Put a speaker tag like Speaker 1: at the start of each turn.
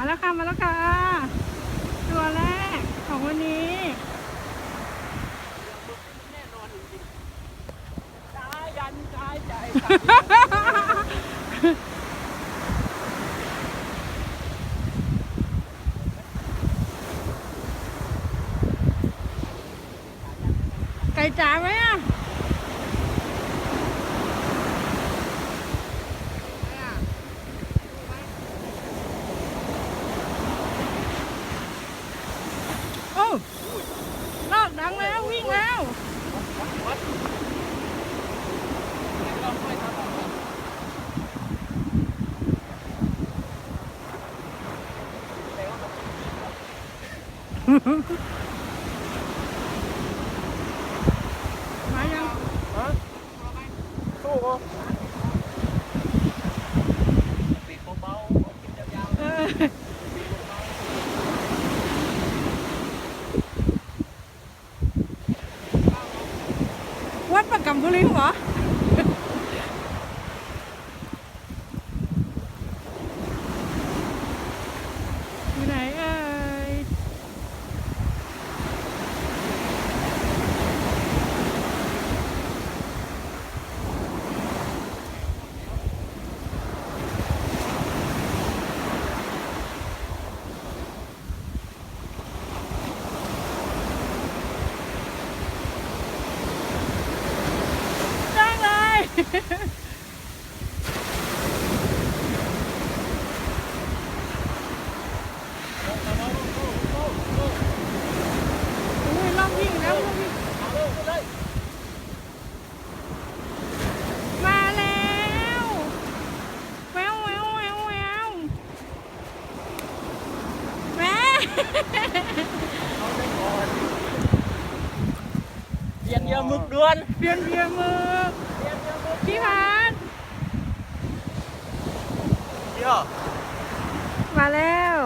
Speaker 1: มาแล้วค่ะ มาแล้วค่ะ ตัวแรกของวันนี้
Speaker 2: ตายยันตายใจ
Speaker 1: ไก่จ๋าไหมอะ ลอกดังแล้ววิ่งแล้วมายัง
Speaker 2: สู้ก็ปีกเบาๆกินยาว
Speaker 1: เออวัดประ กำบุรีเหรอ อยู่ไหนเอ่ย จ้างเลย อุ้ยลองวิ่งแล้วลองวิ่งมาแล้วแววแววแววแววแม่
Speaker 2: เอาไปก่อนเปลี่ยนเหยื่อหมึก ด่วน
Speaker 1: เปลี่ยนเบียร์มือ
Speaker 2: เปลี่ยนเหยื่อหมึก
Speaker 1: พี่พัด
Speaker 2: เดี๋ยว
Speaker 1: มาแล้ว